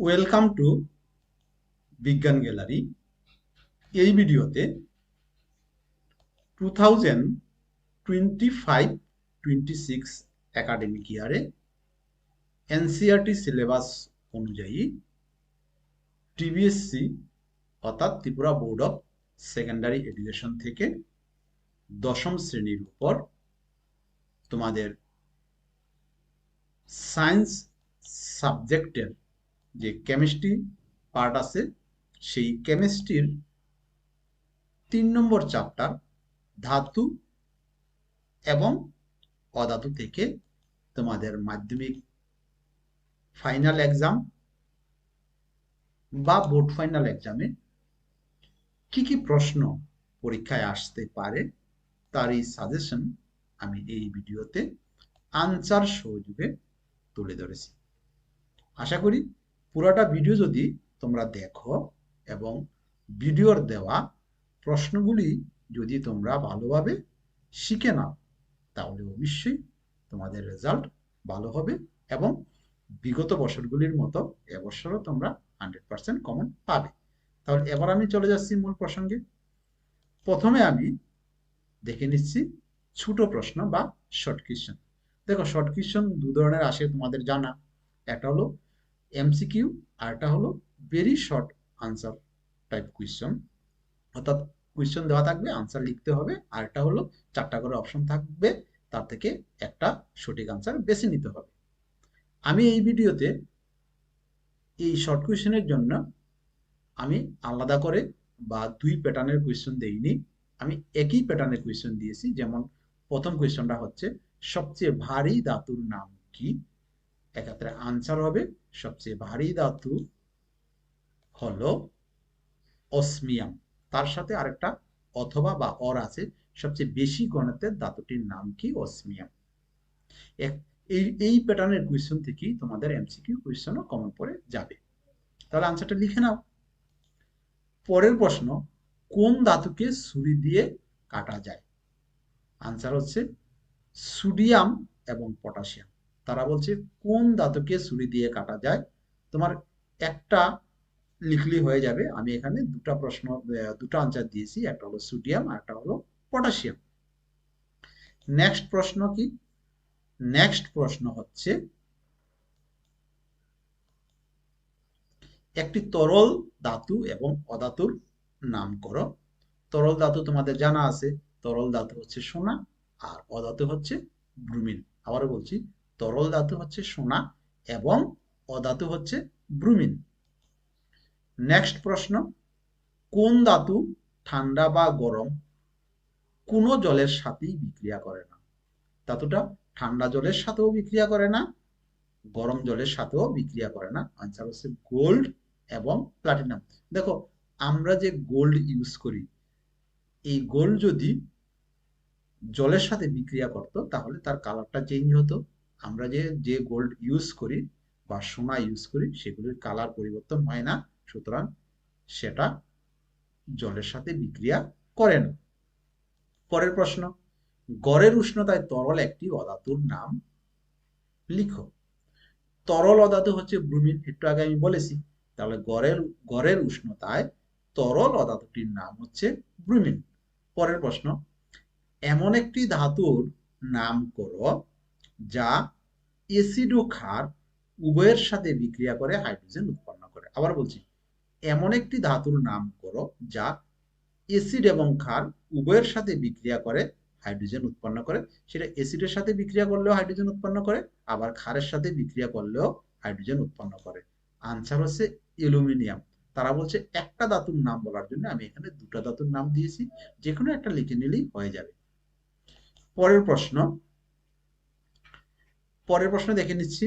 Welcome to বিজ্ঞান gallery এই ভিডিওতে two thousand twenty five twenty six academic ইয়ারে এনসিআরটি সিলেবাস অনুযায়ী টিবিএসসি অর্থাৎ Tripura board of secondary education থেকে দশম শ্রেণির উপর তোমাদের সায়েন্স সাবজেক্টের যে কেমিস্ট্রি পার্ট আছে, সেই কেমিস্ট্রির তিন নম্বর চ্যাপ্টার ধাতু এবং অধাতু থেকে তোমাদের মাধ্যমিক ফাইনাল এক্সাম বা বোর্ড ফাইনাল এক্সামে কি কি প্রশ্ন পরীক্ষায় আসতে পারে তার এই সাজেশন আমি এই ভিডিওতে আনসার সহযোগে তুলে ধরেছি। আশা করি পুরোটা ভিডিও যদি তোমরা দেখো এবং ভিডিওর দেওয়া প্রশ্নগুলি যদি তোমরা ভালোভাবে শিখে নাও, তাহলে অবশ্যই তোমাদের রেজাল্ট ভালো হবে এবং বিগত বছরগুলির মতো এবছরও তোমরা হান্ড্রেড পার্সেন্ট কমন পাবে। তাহলে এবার আমি চলে যাচ্ছি মূল প্রসঙ্গে। প্রথমে আমি দেখে নিচ্ছি ছোট প্রশ্ন বা শর্ট কোয়েশ্চেন দেখো শর্ট কোয়েশ্চেন দু ধরনের আসে তোমাদের জানা। একটা হলো এমসিকিউ আর একটা হলো very short answer type question অর্থাৎ কোয়েশ্চেন দেওয়া থাকবে আনসার লিখতে হবে, আর একটা হলো চারটা করে অপশন থাকবে, তার থেকে একটা সঠিক আনসার বেছে নিতে হবে। আমি এই ভিডিওতে এই শর্ট কোয়েশ্চেনের জন্য আমি আলাদা করে বা দুই প্যাটার্নের কোয়েশ্চেন দেইনি, আমি একই প্যাটার্নের কোয়েশ্চেন দিয়েছি। যেমন প্রথম কোয়েশ্চনটা হচ্ছে, সবচেয়ে ভারী ধাতুর নাম কি? এক্ষেত্রে আনসার হবে সবচেয়ে ভারী ধাতু হলো অসমিয়াম। তার সাথে আরেকটা অথবা বা অর আছে, সবচেয়ে বেশি গণিতের ধাতুটির নাম কি? অসমিয়াম। এই এই প্যাটার্নের কোয়েশ্চেন থেকেই তোমাদের এমসিকিউ কোয়েশ্চেনও কমন পড়ে যাবে। তাহলে আনসারটা লিখে নাও। পরের প্রশ্ন, কোন ধাতুকে ছুরি দিয়ে কাটা যায়? আনসার হচ্ছে সোডিয়াম এবং পটাশিয়াম। তারা বলছে, কোন ধাতুকে ছুরি দিয়ে কাটা যায়? তোমার একটা লিখলি হয়ে যাবে। আমি এখানে দুটা প্রশ্ন দুটো আনসার দিয়েছি। একটা হলো সোডিয়াম আর একটা হলো পটাশিয়াম নেক্সট প্রশ্ন কি? নেক্সট প্রশ্ন হচ্ছে, একটি তরল ধাতু এবং অধাতুর নাম করো। তরল ধাতু তোমাদের জানা আছে। তরল ধাতু হচ্ছে সোনা আর অধাতু হচ্ছে ব্রুমিন। আবারও বলছি তরল ধাতু হচ্ছে সোনা এবং অধাতু হচ্ছে ব্রুমিন। নেক্সট প্রশ্ন, কোন ধাতু ঠান্ডা বা গরম কোনো জলের সাথেই বিক্রিয়া করে না? ধাতুটা ঠান্ডা জলের সাথেও বিক্রিয়া করে না, গরম জলের সাথেও বিক্রিয়া করে না। আনসার হচ্ছে গোল্ড এবং প্লাটিনাম দেখো, আমরা যে গোল্ড ইউজ করি, এই গোল্ড যদি জলের সাথে বিক্রিয়া করত, তাহলে তার কালারটা চেঞ্জ হতো। আমরা যে যে গোল্ড ইউজ করি বা সোনা ইউজ করি, সেগুলির কালার পরিবর্তন হয় না। সুতরাং সেটা জলের সাথে বিক্রিয়া করে না। পরের প্রশ্ন, গড়ের উষ্ণতায় তরল একটি অধাতুর নাম লিখো। তরল অধাতু হচ্ছে ব্রুমিন, একটু আগে আমি বলেছি। তাহলে গড়ের গড়ের উষ্ণতায় তরল অধাতুটির নাম হচ্ছে ব্রুমিন। পরের প্রশ্ন, এমন একটি ধাতুর নাম করো যা এসিড ও ক্ষার উভয়ের সাথে বিক্রিয়া করে হাইড্রোজেন উৎপন্ন করে। আবার বলছি, এমন একটি ধাতুর নাম করো যা এসিড এবং ক্ষার উভয়ের সাথে বিক্রিয়া করে হাইড্রোজেন উৎপন্ন করে। সেটা অ্যাসিডের সাথে বিক্রিয়া করলেও হাইড্রোজেন উৎপন্ন করে, আবার ক্ষারের সাথে বিক্রিয়া করলেও হাইড্রোজেন উৎপন্ন করে। আনসার হচ্ছে অ্যালুমিনিয়াম। তারা বলছে, একটা ধাতুর নাম বলার জন্য আমি এখানে দুটা ধাতুর নাম দিয়েছি যে কোনো একটা লিখে নিলেই হয়ে যাবে। পরের প্রশ্ন পরের প্রশ্ন দেখে নিচ্ছি।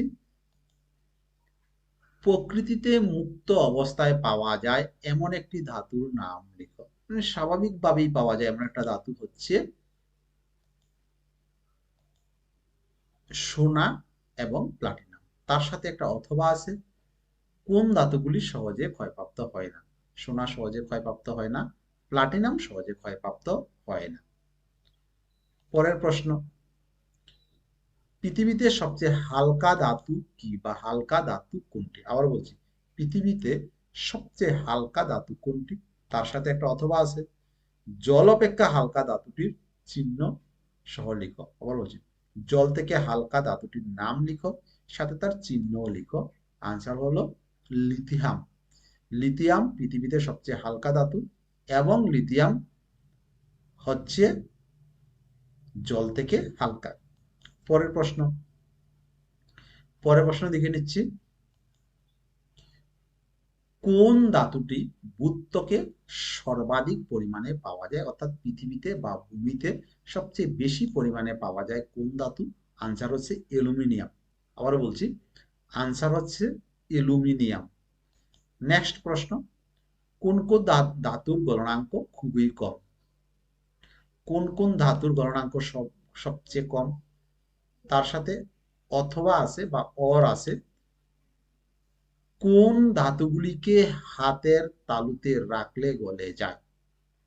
প্রকৃতিতে মুক্ত অবস্থায় পাওয়া যায় এমন একটি ধাতুর নাম লিখো। মানে স্বাভাবিকভাবেই পাওয়া যায় এমন একটা ধাতু হচ্ছে সোনা এবং প্লাটিনাম। তার সাথে একটা অথবা আছে। কোন ধাতুগুলি সহজে ক্ষয়প্রাপ্ত হয় না? সোনা সহজে ক্ষয়প্রাপ্ত হয় না, প্লাটিনাম সহজে ক্ষয়প্রাপ্ত হয় না। পরের প্রশ্ন পৃথিবীতে সবচেয়ে হালকা ধাতু কি বা হালকা ধাতু কোনটি? আবার বলছি, পৃথিবীতে সবচেয়ে হালকা ধাতু কোনটি? তার সাথে একটা অথবা আছে। জল অপেক্ষা হালকা ধাতুটির চিহ্ন সহ লিখো। আবার বলছি, জল থেকে হালকা ধাতুটির নাম লিখো, সাথে তার চিহ্নও লিখো। আনসার হলো লিথিয়াম। লিথিয়াম পৃথিবীতে সবচেয়ে হালকা ধাতু এবং লিথিয়াম হচ্ছে জল থেকে হালকা। পরের প্রশ্ন। পরের প্রশ্ন দেখে নিচ্ছি। কোন ধাতুটি বুত্তকে সর্বাধিক পরিমাণে পাওয়া যায়? অর্থাৎ পৃথিবীতে বা ভূমিতে সবচেয়ে বেশি পরিমাণে পাওয়া যায় কোন ধাতু? আনসার হচ্ছে অ্যালুমিনিয়াম। আবারও বলছি আনসার হচ্ছে অ্যালুমিনিয়াম। নেক্সট প্রশ্ন, কোন কোন ধাতুর গলনাঙ্ক খুবই কম? কোন কোন ধাতুর গলনাঙ্ক সব, সবচেয়ে কম? তার সাথে অথবা আছে বা অর আছে, কোন ধাতুগুলিকে হাতের তালুতে রাখলে গলে যায়?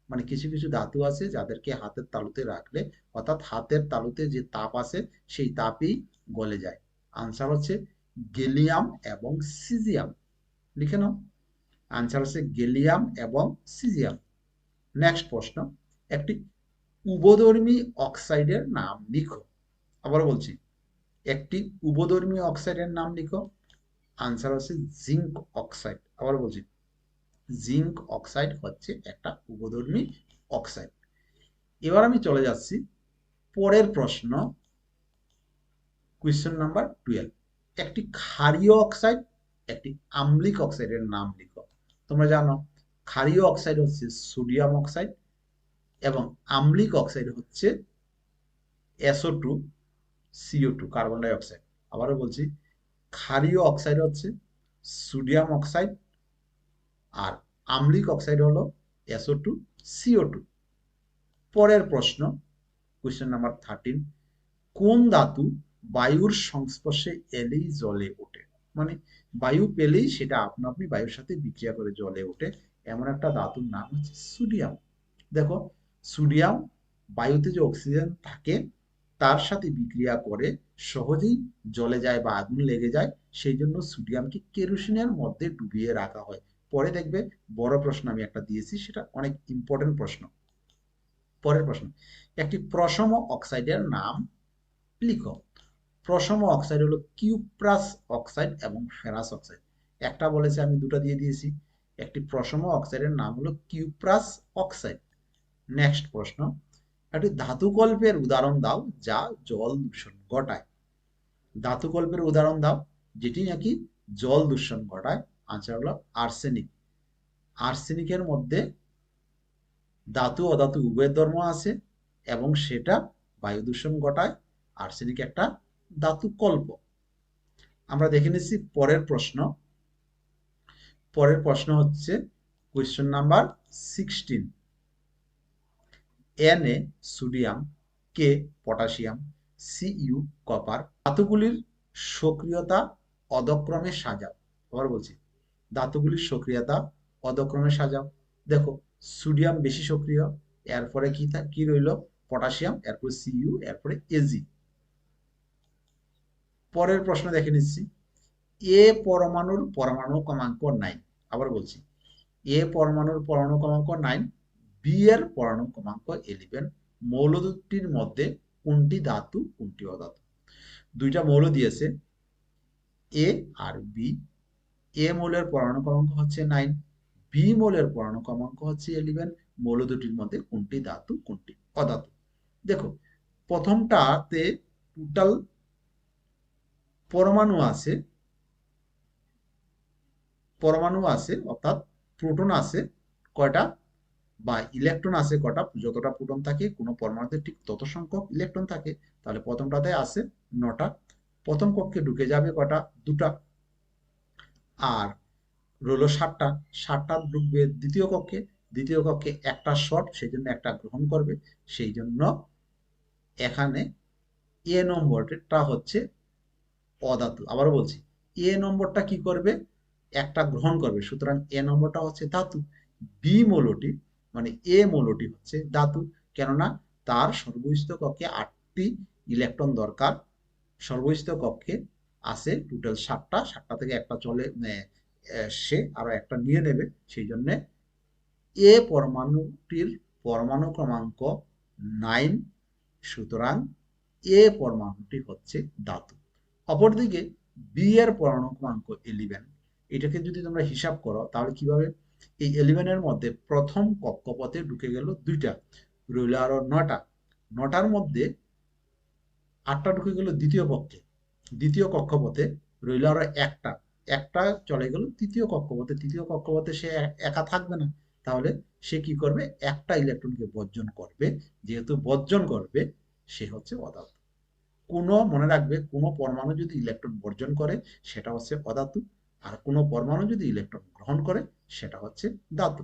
মানে কিছু কিছু ধাতু আছে যাদেরকে হাতের তালুতে রাখলে, অর্থাৎ হাতের তালুতে যে তাপ আছে, সেই তাপই গলে যায়। আনসার হচ্ছে গেলিয়াম এবং সিজিয়াম। লিখে নাও। আনসার হচ্ছে গেলিয়াম এবং সিজিয়াম। নেক্সট প্রশ্ন। একটি উভধর্মী অক্সাইডের নাম লিখো। আবার বলছি, একটি উভধর্মী অক্সাইডের নাম লিখো। আনসার হচ্ছে জিঙ্ক অক্সাইড আবার বলছি জিঙ্ক অক্সাইড হচ্ছে একটা উপধর্মী অক্সাইড এবার আমি চলে যাচ্ছি পরের প্রশ্ন কোয়েশ্চেন নাম্বার টুয়েলভ একটি ক্ষারীয় অক্সাইড একটি আম্লিক অক্সাইডের নাম লিখো। তোমরা জানো, ক্ষারীয় অক্সাইড হচ্ছে সোডিয়াম অক্সাইড এবং আম্লিক অক্সাইড হচ্ছে SO two CO two carbon dioxide আবারও বলছি, ক্ষারীয় অক্সাইড হচ্ছে সোডিয়াম অক্সাইড আর আম্লিক অক্সাইড হলো এসও টু সিও টু পরের প্রশ্ন কোয়েশ্চেন নাম্বার থার্টিন কোন ধাতু বায়ুর সংস্পর্শে এলেই জলে ওঠে? মানে বায়ু পেলেই সেটা আপনা আপনি বায়ুর সাথে বিক্রিয়া করে জলে ওঠে। এমন একটা ধাতুর নাম হচ্ছে সোডিয়াম দেখো সোডিয়াম বায়ুতে যে অক্সিজেন থাকে তার সাথে বিক্রিয়া করে সহজেই জলে যায় বা আগুন লেগে যায়, সেই জন্য সোডিয়ামকে কেরোসিনের মধ্যে ডুবিয়ে রাখা হয়। পরে দেখবে, বড় প্রশ্ন আমি একটা দিয়েছি, সেটা অনেক ইম্পর্টেন্ট প্রশ্ন। পরের প্রশ্ন, একটি প্রসম অক্সাইডের নাম লিখো। প্রসম অক্সাইড হলো কিউপ্রাস অক্সাইড এবং ফেরাস অক্সাইড। একটা বলেছে, আমি দুটো দিয়ে দিয়েছি। একটি প্রসম অক্সাইডের নাম হলো কিউপ্রাস অক্সাইড। নেক্সট প্রশ্ন একটি ধাতুকল্পের উদাহরণ দাও যা জল দূষণ ঘটায়। ধাতুকল্পের উদাহরণ দাও, যেটি নাকি জল দূষণ ঘটায়। আনসার হলো আর্সেনিক আর্সেনিকের মধ্যে ধাতু, অধাতু উভয় ধর্ম আছে এবং সেটা বায়ু দূষণ ঘটায়। আর্সেনিক একটা ধাতু কল্প আমরা দেখে নিচ্ছি পরের প্রশ্ন। পরের প্রশ্ন হচ্ছে question number sixteen N A sodium K potassium C U copper ধাতুগুলির সক্রিয়তা অদক্রমে সাজাও। আবার বলছি, ধাতুগুলির সক্রিয়তা অদক্রমে সাজাও। দেখো সোডিয়াম বেশি সক্রিয়, এরপরে কি কি রইল? পটাশিয়াম এরপরে সিইউ এরপরে এজি পরের প্রশ্ন দেখে নিচ্ছি। এ পরমাণুর পরমাণু ক্রমাঙ্ক নাইন আবার বলছি এ পরমাণুর পরমাণু ক্রমাঙ্ক নাইন বি এর পরমাণু ক্রমাঙ্ক ইলেভেন মৌল দুটির মধ্যে কোনটি ধাতু, কোনটি অধাতু? দুইটা মৌল দিয়েছে, এ আর বি। এ মৌলের পরমাণু ক্রমাঙ্ক হচ্ছে নাইন বি মৌলের পরমাণু ক্রমাঙ্ক হচ্ছে ইলেভেন মৌল দুটির মধ্যে কোনটি ধাতু, কোনটি অধাতু? দেখো, প্রথমটাতে টোটাল পরমাণু আছে পরমাণু আছে, অর্থাৎ প্রোটন আছে, কয়টা? বা ইলেকট্রন আছে কটা, যতটা প্রোটন থাকে, কোনো পরমাণুতে ঠিক তত সংখ্যক ইলেকট্রন থাকে, তাহলে প্রথমটাতে আছে নটা। প্রথম কক্ষে ঢুকে যাবে কটা? দুটা। আর রইল সাতটা। সাতটা ঢুকবে দ্বিতীয় কক্ষে। দ্বিতীয় কক্ষে একটা শর্ট সেই জন্য একটা গ্রহণ করবে। সেই জন্য এখানে এ নম্বরটা হচ্ছে অধাতু আবার বলছি এ নম্বরটা কি করবে? একটা গ্রহণ করবে। সুতরাং এ নম্বরটা হচ্ছে ধাতু। বি মৌলটি মানে এ মৌলটি হচ্ছে ধাতু। কেননা তার সর্বস্থ কক্ষে আটটি ইলেকট্রন দরকার। সর্বস্থ কক্ষে আছে টোটাল সাতটা সাতটা থেকে একটা চলে সে আরও একটা নিয়ে নেবে। সেই জন্যে এ পরমাণুটির পরমাণু ক্রমাঙ্ক নাইন সুতরাং এ পরমাণুটি হচ্ছে ধাতু। অপরদিকে বি এর পরমাণু ক্রমাঙ্ক ইলেভেন এটাকে যদি তোমরা হিসাব করো, তাহলে কীভাবে এই ইলেভেনের মধ্যে প্রথম কক্ষপথে ঢুকে গেল দুইটা। রইল আরও নটা। নটার মধ্যে আটটা ঢুকে গেল দ্বিতীয় পক্ষে দ্বিতীয় কক্ষপথে রইল আরও একটা। একটা চলে গেল তৃতীয় কক্ষপথে। তৃতীয় কক্ষপথে সে একা থাকবে না। তাহলে সে কি করবে? একটা ইলেকট্রনকে বর্জন করবে। যেহেতু বর্জন করবে, সে হচ্ছে অধাতু। কোনো মনে রাখবে, কোনো পরমাণু যদি ইলেকট্রন বর্জন করে, সেটা হচ্ছে অধাতু। আর কোনো পরমাণু যদি ইলেকট্রন গ্রহণ করে, সেটা হচ্ছে ধাতু।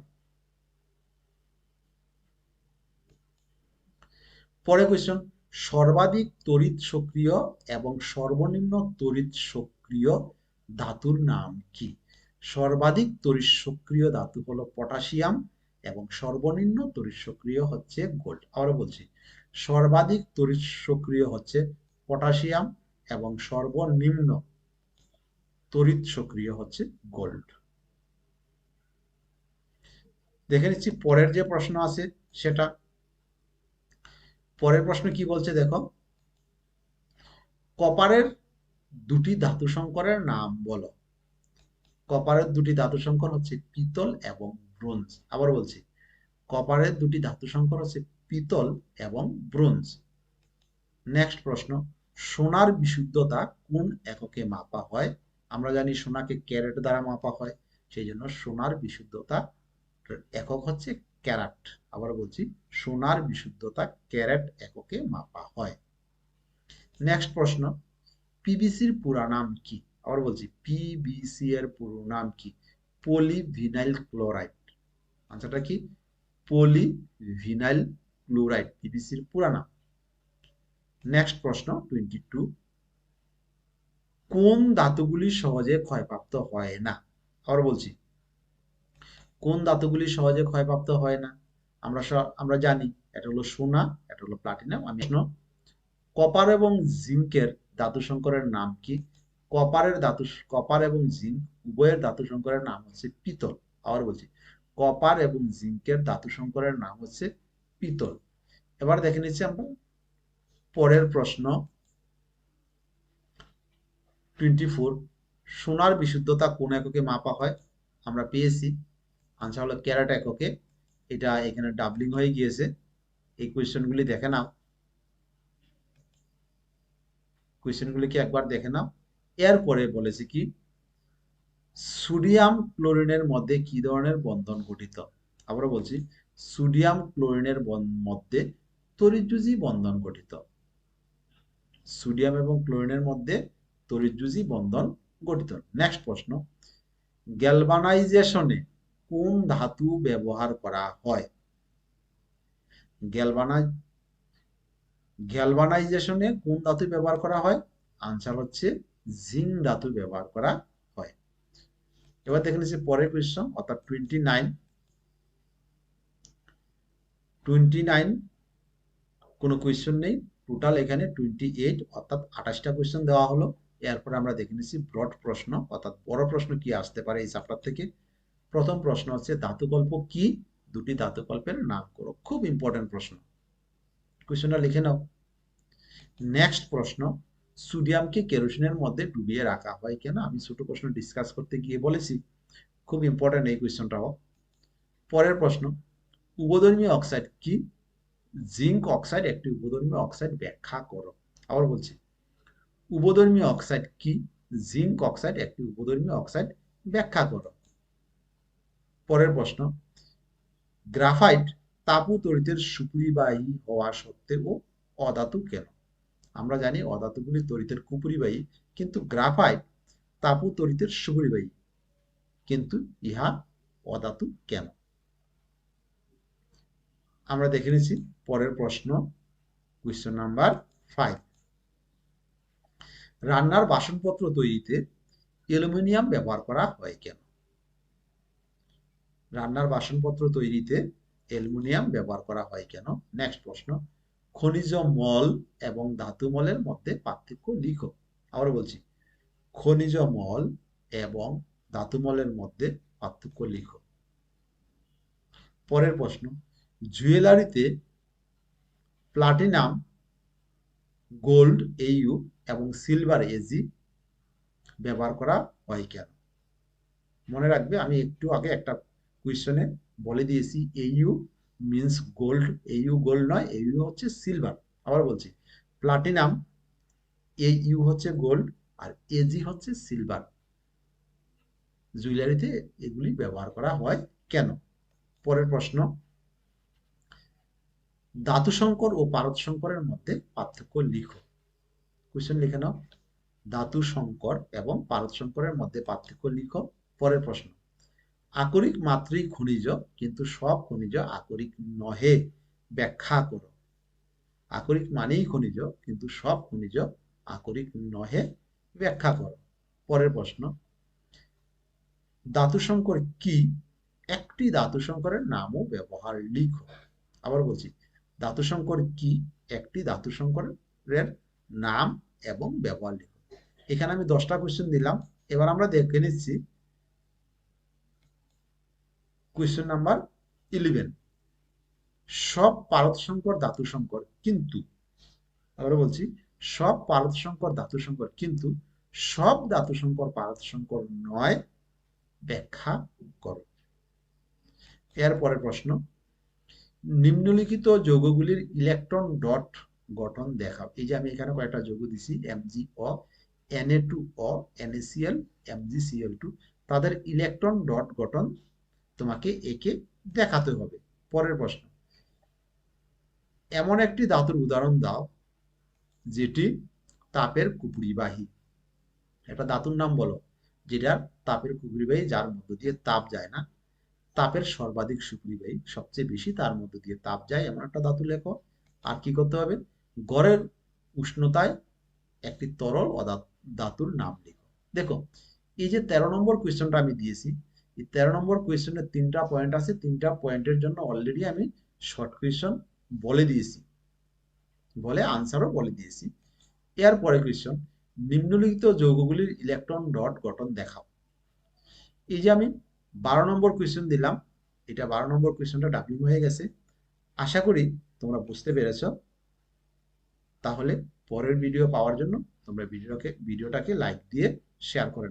পরে কোয়েশ্চন সর্বাধিক তড়িৎ সক্রিয় এবং সর্বনিম্ন তড়িৎ সক্রিয় ধাতুর নাম কি? সর্বাধিক তড়িৎ সক্রিয় ধাতু হলো পটাশিয়াম এবং সর্বনিম্ন তড়িৎ সক্রিয় হচ্ছে গোল্ড। আবারও বলছি, সর্বাধিক তড়িৎ সক্রিয় হচ্ছে পটাশিয়াম এবং সর্বনিম্ন তড়িৎ সক্রিয় হচ্ছে গোল্ড দেখে নিচ্ছি, পরের যে প্রশ্ন আছে সেটা। পরের প্রশ্ন কি বলছে দেখো? কপারের দুটি ধাতু সংকরের নাম বলো। কপারের দুটি ধাতু সংকর হচ্ছে পিতল এবং ব্রোঞ্জ। আবার বলছি, কপারের দুটি ধাতু সংকর হচ্ছে পিতল এবং ব্রোঞ্জ। নেক্সট প্রশ্ন, সোনার বিশুদ্ধতা কোন এককে মাপা হয়? আমরা জানি সোনাকে ক্যারেট দ্বারা মাপা হয়, সেই জন্য সোনার বিশুদ্ধতা একক হচ্ছে ক্যারাট। আবার বলছি, সোনার বিশুদ্ধতা ক্যারেট এককে মাপা হয়। নেক্সট প্রশ্ন পিবিসির পুরা নাম কি? আবার বলছি পিবিসি এর পুরো নাম কি? পলিভিনাইল ক্লোরাইড আনসারটা কি? পলিভিনাইল ক্লোরাইড পিবিসির পুরা নাম। নেক্সট প্রশ্ন টোয়েন্টি টু কোন ধাতুগুলি সহজে ক্ষয়প্রাপ্ত হয় না? আবার বলছি, কোন ধাতুগুলি সহজে ক্ষয়প্রাপ্ত হয় না? আমরা আমরা জানি, এটা হলো সোনা, এটা হলো প্লাটিনাম আমি কপার এবং জিঙ্কের ধাতু সংকরের নাম কি? কপারের ধাতু কপার এবং জিঙ্ক উভয়ের ধাতু সংকরের নাম হচ্ছে পিতল। আবার বলছি কপার এবং জিঙ্কের ধাতু সংকরের নাম হচ্ছে পিতল। এবার দেখে নিচ্ছি আমরা পরের প্রশ্ন। টোয়েন্টি ফোর, সোনার বিশুদ্ধতা কোন এককে মাপা হয় আমরা পেয়েছি। আনসার হলো ক্যারাট এককে। এটা এখানে ডাবলিং হয়ে গিয়েছে। এই কোয়েশ্চেনগুলি দেখে নাও। কোয়েশ্চেনগুলিকে একবার দেখে নাও? এরপরে বলেছে কি, সোডিয়াম ক্লোরিনের মধ্যে কি ধরনের বন্ধন গঠিত? আবারও বলছি, সোডিয়াম ক্লোরিনের মধ্যে তরিজুজি বন্ধন গঠিত। সোডিয়াম এবং ক্লোরিনের মধ্যে তরিজুজি বন্ধন গঠিত। নেক্সট প্রশ্ন গ্যালভানাইজেশনে কোন ধাতু ব্যবহার করা হয়? গ্যালভানাইজ গ্যালভানাইজেশনে কোন ধাতু ব্যবহার করা হয়? আনসার হচ্ছে জিঙ্ক ধাতু ব্যবহার করা হয়। এবার দেখে নিচ্ছি পরের কোয়েশ্চন অর্থাৎ টোয়েন্টি নাইন টোয়েন্টি নাইন কোনো কোয়েশ্চন নেই। টোটাল এখানে টোয়েন্টি এইট অর্থাৎ আঠাশটা কোয়েশ্চন দেওয়া হলো। এরপরে আমরা দেখে নিচ্ছি ব্রড প্রশ্ন, অর্থাৎ বড় প্রশ্ন কি আসতে পারে এই চ্যাপ্টার থেকে? প্রথম প্রশ্ন হচ্ছে, ধাতুকল্প কি? দুটি ধাতুকল্পের নাম করো। খুব ইম্পর্টেন্ট প্রশ্ন। কোয়েশ্চনটা লিখে নাও। নেক্সট প্রশ্ন, সোডিয়ামকে কেরোসিনের মধ্যে ডুবিয়ে রাখা হয় কেন? আমি ছোট প্রশ্ন ডিসকাস করতে গিয়ে বলেছি। খুব ইম্পর্টেন্ট এই কোয়েশ্চনটাও পরের প্রশ্ন, উভধর্মী অক্সাইড কি? জিঙ্ক অক্সাইড একটি উভধর্মী অক্সাইড ব্যাখ্যা করো। আবার বলছি। উভধর্মী অক্সাইড কি? জিঙ্ক অক্সাইড একটি উপধর্মী অক্সাইড ব্যাখ্যা করো। পরের প্রশ্ন গ্রাফাইট তাপু তরিতের সুপরিবাহী হওয়া সত্ত্বেও অধাতু কেন? আমরা জানি অধাতুগুলি তরিতের কুপরিবাহী, কিন্তু গ্রাফাইট তাপু তরিতের সুপরিবাহী, কিন্তু ইহা অধাতু কেন? আমরা দেখে নিচ্ছি। পরের প্রশ্ন কোয়েশ্চন নাম্বার ফাইভ রান্নার বাসনপত্র তৈরিতে অ্যালুমিনিয়াম ব্যবহার করা হয় কেন? রান্নার বাসনপত্র তৈরিতে অ্যালুমিনিয়াম ব্যবহার করা হয় কেন? নেক্সট প্রশ্ন। খনিজ মল এবং ধাতু মলের মধ্যে পার্থক্য লিখো। আবার বলছি, খনিজ মল এবং ধাতু মলের মধ্যে পার্থক্য লিখো। পরের প্রশ্ন, জুয়েলারিতে প্লাটিনাম, গোল্ড, এইউ এবং সিলভার এজি ব্যবহার করা হয় কেন? মনে রাখবে, আমি একটু আগে একটা কোয়েশনে বলে দিয়েছি AU means gold AU gold নয় এইউ হচ্ছে সিলভার আবার বলছি প্লাটিনাম এই ইউ হচ্ছে গোল্ড আর এজি হচ্ছে সিলভার জুয়েলারিতে এগুলি ব্যবহার করা হয় কেন? পরের প্রশ্ন ধাতু সংকর ও পারদ সংকরের মধ্যে পার্থক্য লিখো। কোয়েশ্চেন লিখে নাও। ধাতু সংকর এবং পারদ সংকরের মধ্যে পার্থক্য লিখো। পরের প্রশ্ন। আকরিক মাত্রই খনিজ কিন্তু সব খনিজ আকরিক নহে। ব্যাখ্যা করো। আকরিক মানেই খনিজ কিন্তু সব খনিজ আকরিক নহে। ব্যাখ্যা করো। পরের প্রশ্ন। ধাতু সংকর কি? একটি ধাতু সংকরের নামও ব্যবহার লিখো। আবার বলছি, ধাতু সংকর কি? একটি ধাতু সংকরের নাম এবং ব্যবহার লিখো। এখানে আমি দশটা কোয়েশ্চেন দিলাম। এবার আমরা দেখে নিচ্ছি কোয়েশ্চেন নাম্বার ইলেভেন সব পারদ সংকর ধাতু সংকর কিন্তু আবার বলছি, সব পারদ সংকর ধাতু সংকর কিন্তু, সব ধাতু সংকর পারদ সংকর নয়, ব্যাখ্যা করো। এরপরের প্রশ্ন, নিম্নলিখিত যৌগগুলির ইলেকট্রন ডট গঠন দেখাও। এই যে আমি এখানে কয়েকটা যৌগ দিছি M G O N A two O N A C L M G C L two তাদের ইলেকট্রন ডট গঠন তোমাকে একে দেখাতে হবে। পরের প্রশ্ন। এমন একটি ধাতুর উদাহরণ দাও, যেটি তাপের কুপুরিবাহী। একটা ধাতুর নাম বলো, যেটা তাপের কুপুরিবাহী, যার মধ্য দিয়ে তাপ যায় না। তাপের সর্বাধিক সুপরিবাহী, সবচেয়ে বেশি তার মধ্য দিয়ে তাপ যায়, এমন একটা ধাতু লেখো। আর কি করতে হবে? গড়ের উষ্ণতায় একটি তরল ধাতুর নাম লিখো। দেখো, এই যে তেরো নম্বর কোয়েশ্চনটা আমি দিয়েছি, এই তেরো নম্বর কোয়েশ্চনের তিনটা পয়েন্ট আছে, তিনটা পয়েন্টের জন্য অলরেডি আমি শর্ট কোয়েশ্চন বলে দিয়েছি। বলে আনসারও বলে দিয়েছি। এর পরে কোয়েশ্চন নিম্নলিখিত যৌগগুলির ইলেকট্রন ডট গঠন দেখাও। এই যে আমি বারো নম্বর কোয়েশ্চেন দিলাম, এটা বারো নম্বর কোয়েশ্চনটা ডাবলিং হয়ে গেছে। আশা করি তোমরা বুঝতে পেরেছ। তাহলে পরের ভিডিও পাওয়ার জন্য তোমরা ভিডিওকে ভিডিওটাকে লাইক দিয়ে শেয়ার করে